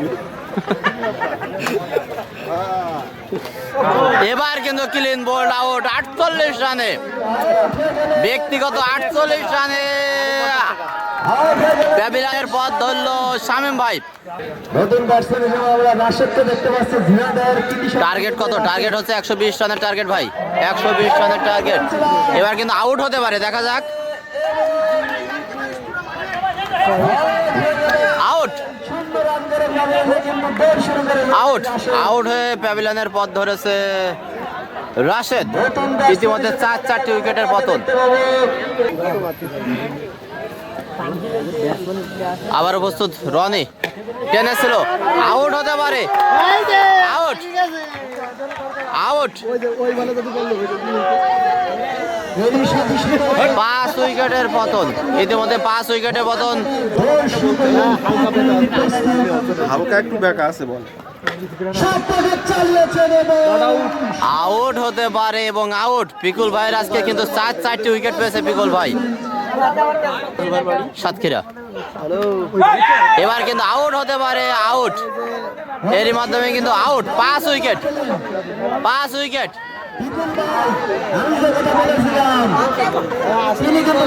এবার কিন্তু clean bold out আটচল্লিশ রানে। ব্যক্তিগত আটচল্লিশ রানে। প্যাভিলিয়নের পথ ধরলো শামীম ভাই। নতুন ব্যাটসম্যান হিসেবে আমরা রাশেদকে দেখতে পাচ্ছি ঝিনাইদহের টার্গেট কত? টার্গেট হচ্ছে একশো বিশ রানের টার্গেট ভাই। একশো বিশ রানের টার্গেট এবার কিন্তু আউট হতে পারে দেখা যাক। আউট আউট আউট হয়ে প্যাভিলিয়নের পথ ধরেছে রাশেদ। ইতিমধ্যে চার চারটি উইকেটের পতন। আবার প্রস্তুত রনি। টেনে ছিল। আউট হতে পারে। আউট আউট পাঁচ উইকেটের পতন। ইতিমধ্যে পাঁচ উইকেটের পতন। হালকা একটু ব্যাকা আছে বল। আউট হতে পারে এবং আউট পিকুল ভাইয়ের আজকে কিন্তু চার চারটি উইকেট পেয়েছে পিকুল ভাই। সাতক্ষীরা। এবার কিন্তু আউট হতে পারে আউট এরই মাধ্যমে কিন্তু আউট পাঁচ উইকেট। পাঁচ উইকেট। তিনি কিন্তু